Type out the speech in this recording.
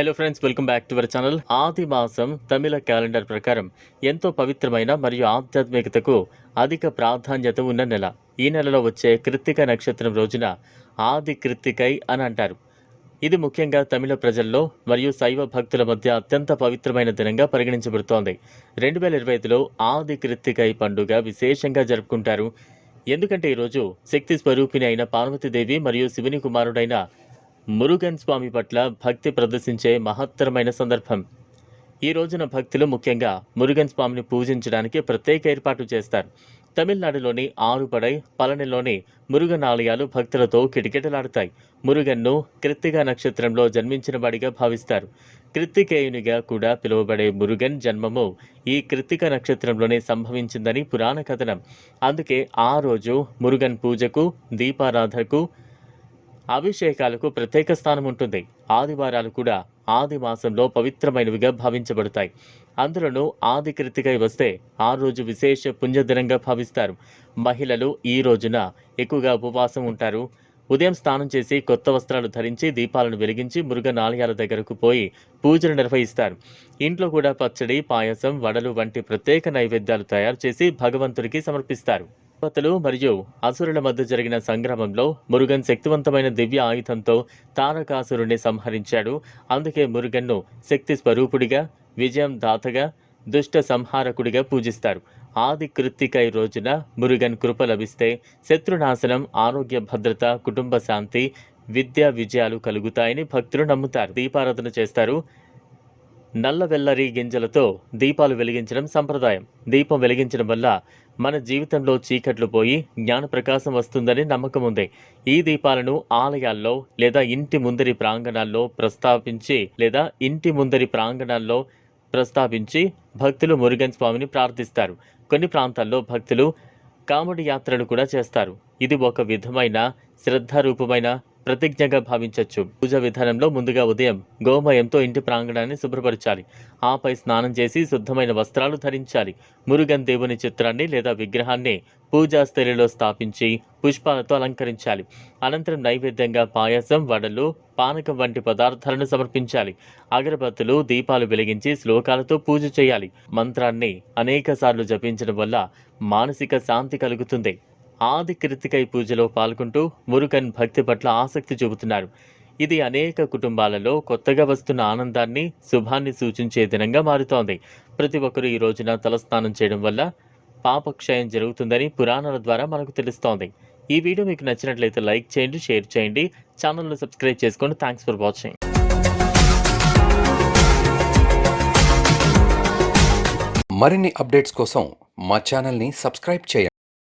Hello friends welcome back to our channel Aadi మాసం తమిళ calendar ప్రకారం ఎంతో పవిత్రమైన మరియు ఆధ్యాత్మికతకు అధిక ప్రాధాన్యత ఉన్న నెల. ఈ నెలలో వచ్చే కృత్తిక నక్షత్రం రోజున ఆది కృత్తికై అని అంటారు. ఇది ముఖ్యంగా తమిళ ప్రజల్లో మరియు శైవ భక్తుల మధ్య అత్యంత పవిత్రమైన దినంగా పరిగణించబడుతోంది. రెండు వేల ఇరవై ఐదులో ఆది కృత్తికై పండుగ విశేషంగా జరుపుకుంటారు. ఎందుకంటే ఈరోజు శక్తి స్వరూపిణి అయిన పార్వతీదేవి మరియు శివుని కుమారుడైన మురుగన్ స్వామి పట్ల భక్తి ప్రదర్శించే మహత్తరమైన సందర్భం. ఈ రోజున భక్తులు ముఖ్యంగా మురుగన్ స్వామిని పూజించడానికి ప్రత్యేక ఏర్పాటు చేస్తారు. తమిళనాడులోని ఆరుపడై పళనిలోని మురుగన్ ఆలయాలు భక్తులతో కిటకిటలాడతాయి. మురుగన్ను కృత్తిక నక్షత్రంలో జన్మించిన వాడిగా భావిస్తారు. కృత్తికేయునిగా కూడా పిలువబడే మురుగన్ జన్మము ఈ కృత్తిక నక్షత్రంలోనే సంభవించిందని పురాణ కథనం. అందుకే ఆ రోజు మురుగన్ పూజకు దీపారాధకు అభిషేకాలకు ప్రత్యేక స్థానం ఉంటుంది. ఆదివారాలు కూడా ఆది మాసంలో పవిత్రమైనవిగా భావించబడతాయి. అందులోనూ ఆది కృతికై వస్తే ఆ రోజు విశేష పుణ్యదినంగా భావిస్తారు. మహిళలు ఈ రోజున ఎక్కువగా ఉపవాసం ఉంటారు. ఉదయం స్నానం చేసి కొత్త వస్త్రాలు ధరించి దీపాలను వెలిగించి మృగనాలయాల దగ్గరకు పోయి పూజలు నిర్వహిస్తారు. ఇంట్లో కూడా పచ్చడి పాయసం వడలు వంటి ప్రత్యేక నైవేద్యాలు తయారు చేసి భగవంతుడికి సమర్పిస్తారు. దేవతలు మరియు అసురుల మధ్య జరిగిన సంగ్రామంలో మురుగన్ శక్తివంతమైన దివ్య ఆయుధంతో తారకాసురుణ్ణి సంహరించాడు. అందుకే మురుగన్ను శక్తి స్వరూపుడిగా విజయం దాతగా దుష్ట సంహారకుడిగా పూజిస్తారు. ఆది కృత్తికై రోజున మురుగన్ కృప లభిస్తే శత్రునాశనం ఆరోగ్య భద్రత కుటుంబ శాంతి విద్యా విజయాలు కలుగుతాయని భక్తులు నమ్ముతారు. దీపారాధన చేస్తారు. నల్ల వెల్లరి గింజలతో దీపాలు వెలిగించడం సంప్రదాయం. దీపం వెలిగించడం వల్ల మన జీవితంలో చీకట్లు పోయి జ్ఞాన ప్రకాశం వస్తుందని నమ్మకం ఉంది. ఈ దీపాలను ఆలయాల్లో లేదా ఇంటి ముందరి ప్రాంగణాల్లో ప్రస్తావించి లేదా ఇంటి ముందరి ప్రాంగణాల్లో ప్రస్తావించి భక్తులు మురుగన్ స్వామిని ప్రార్థిస్తారు. కొన్ని ప్రాంతాల్లో భక్తులు కామెడీ యాత్రలు కూడా చేస్తారు. ఇది ఒక విధమైన శ్రద్ధారూపమైన ప్రతిజ్ఞగా భావించవచ్చు పూజ విధానంలో ముందుగా ఉదయం గోమయంతో ఇంటి ప్రాంగణాన్ని శుభ్రపరచాలి. ఆపై స్నానం చేసి శుద్ధమైన వస్త్రాలు ధరించాలి. మురుగన్ దేవుని చిత్రాన్ని లేదా విగ్రహాన్ని పూజా స్థలిలో స్థాపించి పుష్పాలతో అలంకరించాలి. అనంతరం నైవేద్యంగా పాయసం వడలు పానకం వంటి పదార్థాలను సమర్పించాలి. అగరబత్తులు దీపాలు వెలిగించి శ్లోకాలతో పూజ చేయాలి. మంత్రాన్ని అనేక సార్లు జపించడం వల్ల మానసిక శాంతి కలుగుతుంది. ఆది కృతికై పూజలో పాల్గొంటూ మురుగన్ భక్తి పట్ల ఆసక్తి చూపుతున్నారు. ఇది అనేక కుటుంబాలలో కొత్తగా వస్తున్న ఆనందాన్ని శుభాన్ని సూచించే దినంగా మారుతోంది. ప్రతి ఒక్కరూ ఈ రోజున తలస్నానం చేయడం వల్ల పాపక్షయం జరుగుతుందని పురాణాల ద్వారా మనకు తెలుస్తోంది. ఈ వీడియో మీకు నచ్చినట్లయితే లైక్ చేయండి షేర్ చేయండి. ఛానల్ను సబ్స్క్రైబ్ చేసుకోండి థ్యాంక్స్ ఫర్ వాచింగ్. మరిన్ని అప్డేట్స్ కోసం మా ఛానల్ని సబ్స్క్రైబ్ చేయండి.